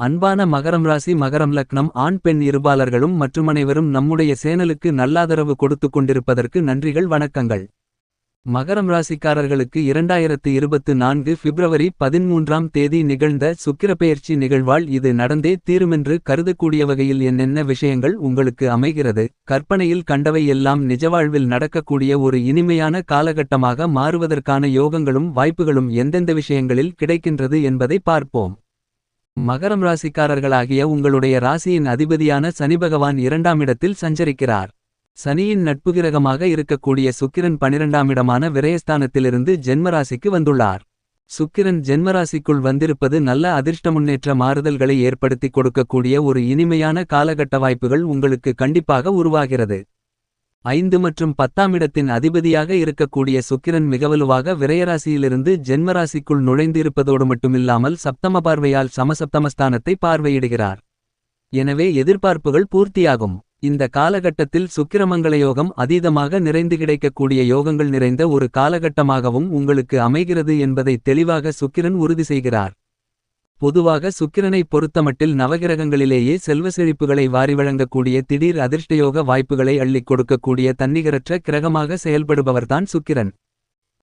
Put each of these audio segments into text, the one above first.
அன்பான மகரம் ராசி மகரம் லக்னம் ஆண் பெண் இருபாலர்களும் மற்றுமனைவரும் நம்முடைய சேனலுக்கு நல்லாதரவு கொடுத்துக் கொண்டிருப்பதற்கு நன்றிகள் வணக்கங்கள். மகரம் ராசிக்காரர்களுக்கு இரண்டாயிரத்து இருபத்து நான்கு பிப்ரவரி பதிமூன்றாம் தேதி நிகழ்ந்த சுக்கிரப்பெயர்ச்சி நிகழ்வால் இது நடந்தே தீருமென்று கருதக்கூடிய வகையில் என்னென்ன விஷயங்கள் உங்களுக்கு அமைகிறது? கற்பனையில் கண்டவை எல்லாம் நிஜவாழ்வில் நடக்கக்கூடிய ஒரு இனிமையான காலகட்டமாக மாறுவதற்கான யோகங்களும் வாய்ப்புகளும் எந்தெந்த விஷயங்களில் கிடைக்கின்றது என்பதை பார்ப்போம். மகரம் ராசிக்காரர்களாகிய உங்களுடைய ராசியின் அதிபதியான சனி பகவான் இரண்டாம் இடத்தில் சஞ்சரிக்கிறார். சனியின் நட்புகிரகமாக இருக்கக்கூடிய சுக்கிரன் பனிரெண்டாம் இடமான விரயஸ்தானத்திலிருந்து ஜென்மராசிக்கு வந்துள்ளார். சுக்கிரன் ஜென்மராசிக்குள் வந்திருப்பது நல்ல அதிர்ஷ்ட முன்னேற்ற மாறுதல்களை ஏற்படுத்திக் கொடுக்கக்கூடிய ஒரு இனிமையான காலகட்ட வாய்ப்புகள் உங்களுக்கு கண்டிப்பாக உருவாகிறது. ஐந்து மற்றும் பத்தாம் இடத்தின் அதிபதியாக இருக்கக்கூடிய சுக்கிரன் மிகவலுவாக விரயராசியிலிருந்து ஜென்மராசிக்குள் நுழைந்திருப்பதோடு மட்டுமில்லாமல் சப்தம பார்வையால் சமசப்தமஸ்தானத்தை பார்வையிடுகிறார். எனவே எதிர்பார்ப்புகள் பூர்த்தியாகும். இந்த காலகட்டத்தில் சுக்கிரமங்கள யோகம் அதீதமாக நிறைந்து கிடைக்கக்கூடிய யோகங்கள் நிறைந்த ஒரு காலகட்டமாகவும் உங்களுக்கு அமைகிறது என்பதை தெளிவாக சுக்கிரன் உறுதி செய்கிறார். பொதுவாக சுக்கிரனை பொறுத்தமட்டில் நவகிரகங்களிலேயே செல்வ செழிப்புகளை வாரி வழங்கக்கூடிய திடீர் அதிர்ஷ்டயோக வாய்ப்புகளை அள்ளிக் கொடுக்கக்கூடிய தன்னிகரற்ற கிரகமாக செயல்படுபவர்தான் சுக்கிரன்.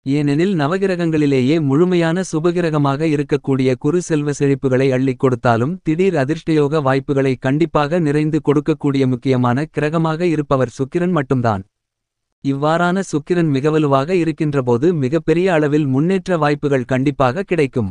ஏனெனில் நவகிரகங்களிலேயே முழுமையான சுபகிரகமாக இருக்கக்கூடிய குறு செல்வ செழிப்புகளை அள்ளிக் கொடுத்தாலும் திடீர் அதிர்ஷ்டயோக வாய்ப்புகளை கண்டிப்பாக நிறைந்து கொடுக்கக்கூடிய முக்கியமான கிரகமாக இருப்பவர் சுக்கிரன் மட்டும்தான். இவ்வாறான சுக்கிரன் மிகவலுவாக இருக்கின்றபோது மிகப்பெரிய அளவில் முன்னேற்ற வாய்ப்புகள் கண்டிப்பாக கிடைக்கும்.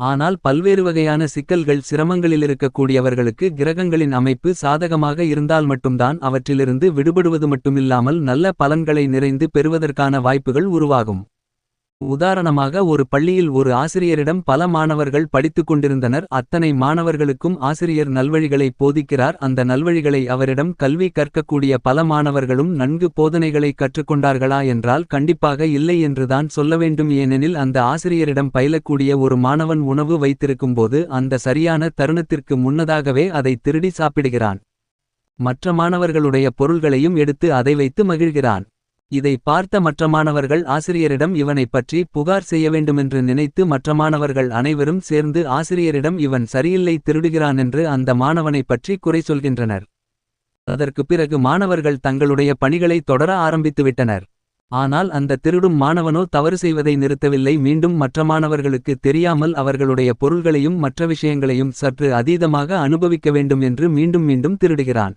ஆனால் பல்வேறு வகையான சிக்கல்கள் சிரமங்களிலிருக்கக்கூடியவர்களுக்கு கிரகங்களின் அமைப்பு சாதகமாக இருந்தால் மட்டும்தான் அவற்றிலிருந்து விடுபடுவது மட்டுமில்லாமல் நல்ல பலன்களை நிறைந்து பெறுவதற்கான வாய்ப்புகள் உருவாகும். உதாரணமாக ஒரு பள்ளியில் ஒரு ஆசிரியரிடம் பல மாணவர்கள் படித்துக் கொண்டிருந்தனர். அத்தனை மாணவர்களுக்கும் ஆசிரியர் நல்வழிகளை போதிக்கிறார். அந்த நல்வழிகளை அவரிடம் கல்வி கற்கக்கூடிய பல மாணவர்களும் நன்கு போதனைகளை கற்றுக்கொண்டார்களா என்றால் கண்டிப்பாக இல்லை என்றுதான் சொல்ல வேண்டும். ஏனெனில் அந்த ஆசிரியரிடம் பயிலக்கூடிய ஒரு மாணவன் உணவு வைத்திருக்கும்போது அந்த சரியான தருணத்திற்கு முன்னதாகவே அதை திருடி சாப்பிடுகிறான். மற்ற மாணவர்களுடைய பொருள்களையும் எடுத்து அதை வைத்து மகிழ்கிறான். இதை பார்த்த மற்ற மாணவர்கள் ஆசிரியரிடம் இவனைப் பற்றி புகார் செய்ய வேண்டுமென்று நினைத்து மற்ற மாணவர்கள் அனைவரும் சேர்ந்து ஆசிரியரிடம் இவன் சரியில்லை திருடுகிறான் என்று அந்த மாணவனைப் பற்றி குறை சொல்கின்றனர். அதற்கு பிறகு மாணவர்கள் தங்களுடைய பணிகளை தொடர ஆரம்பித்துவிட்டனர். ஆனால் அந்த திருடும் மாணவனோ தவறு செய்வதை நிறுத்தவில்லை. மீண்டும் மற்ற மாணவர்களுக்கு தெரியாமல் அவர்களுடைய பொருள்களையும் மற்ற விஷயங்களையும் சற்று அதீதமாக அனுபவிக்க வேண்டும் என்று மீண்டும் மீண்டும் திருடுகிறான்.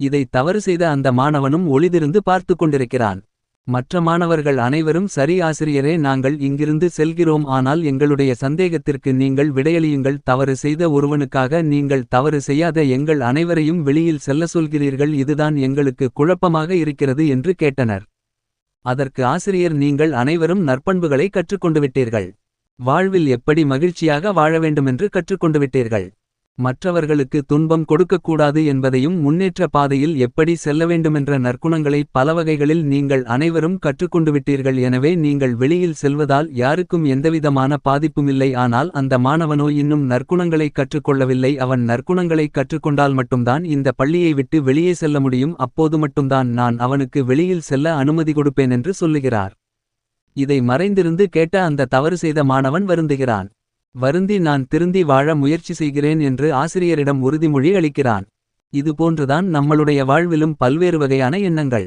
இதை தவறு செய்த அந்த மாணவனும் ஒளிதிருந்து பார்த்து கொண்டிருக்கிறான். மற்ற மாணவர்கள் அனைவரும் சரி ஆசிரியரே நாங்கள் இங்கிருந்து செல்கிறோம். ஆனால் எங்களுடைய சந்தேகத்திற்கு நீங்கள் விடையளியுங்கள். தவறு செய்த ஒருவனுக்காக நீங்கள் தவறு செய்யாத எங்கள் அனைவரையும் வெளியில் செல்ல சொல்கிறீர்கள். இதுதான் எங்களுக்கு குழப்பமாக இருக்கிறது என்று கேட்டனர். அதற்கு ஆசிரியர் நீங்கள் அனைவரும் நற்பண்புகளை கற்றுக்கொண்டு விட்டீர்கள். வாழ்வில் எப்படி மகிழ்ச்சியாக வாழ வேண்டுமென்று கற்றுக்கொண்டு விட்டீர்கள். மற்றவர்களுக்கு துன்பம் கொடுக்கக்கூடாது என்பதையும் முன்னேற்ற பாதையில் எப்படி செல்ல வேண்டுமென்ற நற்குணங்களை பலவகைகளில் நீங்கள் அனைவரும் கற்றுக்கொண்டுவிட்டீர்கள். எனவே நீங்கள் வெளியில் செல்வதால் யாருக்கும் எந்தவிதமான பாதிப்புமில்லை ஆனால் அந்த மாணவனோ இன்னும் நற்குணங்களை கற்றுக்கொள்ளவில்லை. அவன் நற்குணங்களை கற்றுக்கொண்டால் மட்டும்தான் இந்த பள்ளியை விட்டு வெளியே செல்ல முடியும். அப்போது மட்டும்தான் நான் அவனுக்கு வெளியில் செல்ல அனுமதி கொடுப்பேன் என்று சொல்லுகிறார். இதை மறைந்திருந்து கேட்ட அந்த தவறு செய்த மாணவன் வருந்துகிறான். வருந்தி நான் திருந்தி வாழ முயற்சி செய்கிறேன் என்று ஆசிரியரிடம் உறுதிமொழி அளிக்கிறான். இதுபோன்றுதான் நம்மளுடைய வாழ்விலும் பல்வேறு வகையான எண்ணங்கள்.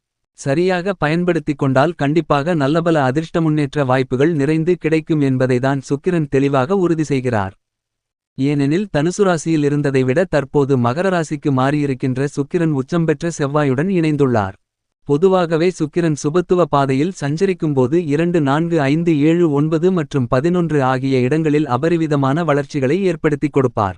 சரியாக பயன்படுத்திக் கொண்டால் கண்டிப்பாக நல்லபல அதிர்ஷ்ட முன்னேற்ற வாய்ப்புகள் நிறைந்து கிடைக்கும் என்பதைதான் சுக்கிரன் தெளிவாக உறுதி செய்கிறார். ஏனெனில் தனுசு ராசியில் இருந்ததை விட தற்போது மகர ராசிக்கு மாறியிருக்கின்ற சுக்கிரன் உச்சம் பெற்ற செவ்வாயுடன் இணைந்துள்ளார். பொதுவாகவே சுக்கிரன் சுபத்துவ பாதையில் சஞ்சரிக்கும்போது இரண்டு நான்கு ஐந்து ஏழு ஒன்பது மற்றும் பதினொன்று ஆகிய இடங்களில் அபரிவிதமான வளர்ச்சிகளை ஏற்படுத்திக் கொடுப்பார்.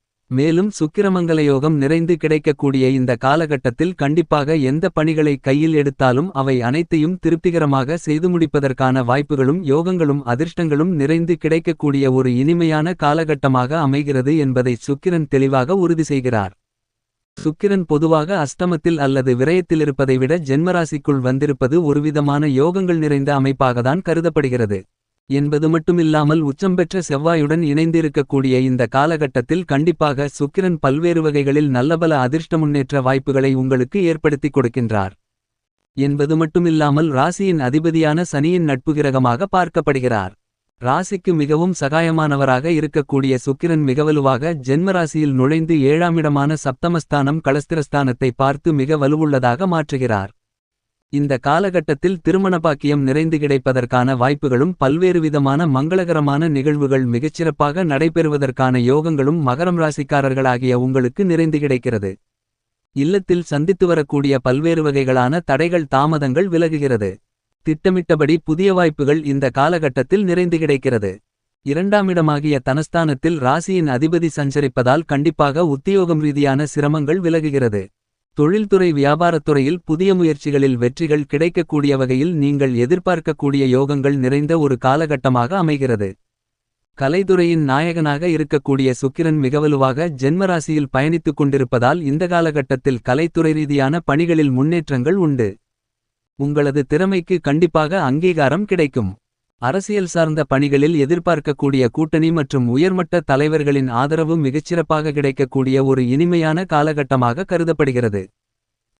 மேலும் சுக்கிரமங்கல யோகம் நிறைந்து கிடைக்கக்கூடிய இந்த காலகட்டத்தில் கண்டிப்பாக எந்த பணிகளை கையில் எடுத்தாலும் அவை அனைத்தையும் திருப்திகரமாக செய்து முடிப்பதற்கான வாய்ப்புகளும் யோகங்களும் அதிர்ஷ்டங்களும் நிறைந்து கிடைக்கக்கூடிய ஒரு இனிமையான காலகட்டமாக அமைகிறது என்பதை சுக்கிரன் தெளிவாக உறுதி செய்கிறார். சுக்கிரன் பொதுவாக அஷ்டமத்தில் அல்லது விரயத்திலிருப்பதை விட ஜென்மராசிக்குள் வந்திருப்பது ஒருவிதமான யோகங்கள் நிறைந்த அமைப்பாகத்தான் கருதப்படுகிறது. என்பது மட்டுமில்லாமல் உச்சம் பெற்ற செவ்வாயுடன் இணைந்திருக்கக்கூடிய இந்த காலகட்டத்தில் கண்டிப்பாக சுக்கிரன் பல்வேறு வகைகளில் நல்லபல அதிர்ஷ்ட முன்னேற்ற வாய்ப்புகளை உங்களுக்கு ஏற்படுத்திக் கொடுக்கின்றார். என்பது மட்டுமில்லாமல் ராசியின் அதிபதியான சனியின் நட்பு கிரகமாக பார்க்கப்படுகிறார். ராசிக்கு மிகவும் சகாயமானவராக இருக்கக்கூடிய சுக்கிரன் மிகவலுவாக ஜென்மராசியில் நுழைந்து ஏழாமிடமான சப்தமஸ்தானம் களஸ்திரஸ்தானத்தை பார்த்து மிக வலுவுள்ளதாக மாற்றுகிறார். இந்த காலகட்டத்தில் திருமண பாக்கியம் நிறைந்து கிடைப்பதற்கான வாய்ப்புகளும் பல்வேறு விதமான மங்களகரமான நிகழ்வுகள் மிகச்சிறப்பாக நடைபெறுவதற்கான யோகங்களும் மகரம் ராசிக்காரர்களாகிய உங்களுக்கு நிறைந்து கிடைக்கிறது. இல்லத்தில் சந்தித்து வரக்கூடிய பல்வேறு வகைகளான தடைகள் தாமதங்கள் விலகுகிறது. திட்டமிட்டபடி புதிய வாய்ப்புகள் இந்த காலகட்டத்தில் நிறைந்து கிடைக்கிறது. இரண்டாமிடமாகிய தனஸ்தானத்தில் ராசியின் அதிபதி சஞ்சரிப்பதால் கண்டிப்பாக உத்தியோகம் ரீதியான சிரமங்கள் விலகுகிறது. தொழில்துறை வியாபாரத்துறையில் புதிய முயற்சிகளில் வெற்றிகள் கிடைக்கக்கூடிய வகையில் நீங்கள் எதிர்பார்க்கக்கூடிய யோகங்கள் நிறைந்த ஒரு காலகட்டமாக அமைகிறது. கலைத்துறையின் நாயகனாக இருக்கக்கூடிய சுக்கிரன் மிகவலுவாக ஜென்மராசியில் பயணித்துக் கொண்டிருப்பதால் இந்த காலகட்டத்தில் கலைத்துறை ரீதியான பணிகளில் முன்னேற்றங்கள் உண்டு. உங்களது திறமைக்கு கண்டிப்பாக அங்கீகாரம் கிடைக்கும். அரசியல் சார்ந்த பணிகளில் எதிர்பார்க்கக்கூடிய கூட்டணி மற்றும் உயர்மட்ட தலைவர்களின் ஆதரவு மிகச்சிறப்பாக கிடைக்கக்கூடிய ஒரு இனிமையான காலகட்டமாக கருதப்படுகிறது.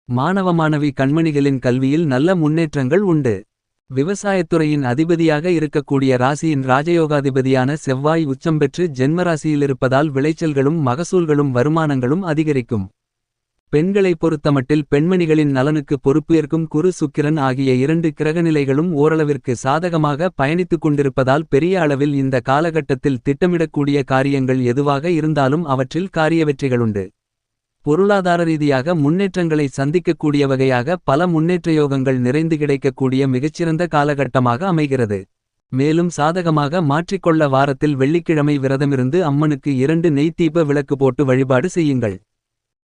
மாணவ மாணவி கண்மணிகளின் கல்வியில் நல்ல முன்னேற்றங்கள் உண்டு. விவசாயத்துறையின் அதிபதியாக இருக்கக்கூடிய ராசியின் ராஜயோகாதிபதியான செவ்வாய் உச்சம் பெற்று ஜென்மராசியிலிருப்பதால் விளைச்சல்களும் மகசூல்களும் வருமானங்களும் அதிகரிக்கும். பெண்களை பொறுத்தமட்டில் பெண்மணிகளின் நலனுக்கு பொறுப்பேற்கும் குரு சுக்கிரன் ஆகிய இரண்டு கிரகநிலைகளும் ஓரளவிற்கு சாதகமாக பயணித்துக் கொண்டிருப்பதால் பெரிய அளவில் இந்த காலகட்டத்தில் திட்டமிடக்கூடிய காரியங்கள் எதுவாக இருந்தாலும் அவற்றில் காரிய வெற்றிகளுண்டு. பொருளாதார ரீதியாக முன்னேற்றங்களை சந்திக்கக்கூடிய வகையாக பல முன்னேற்ற யோகங்கள் நிறைந்து கிடைக்கக்கூடிய மிகச்சிறந்த காலகட்டமாக அமைகிறது. மேலும் சாதகமாக மாற்றிக்கொள்ள வாரத்தில் வெள்ளிக்கிழமை விரதமிருந்து அம்மனுக்கு இரண்டு நெய்த்தீப விளக்கு போட்டு வழிபாடு செய்யுங்கள்.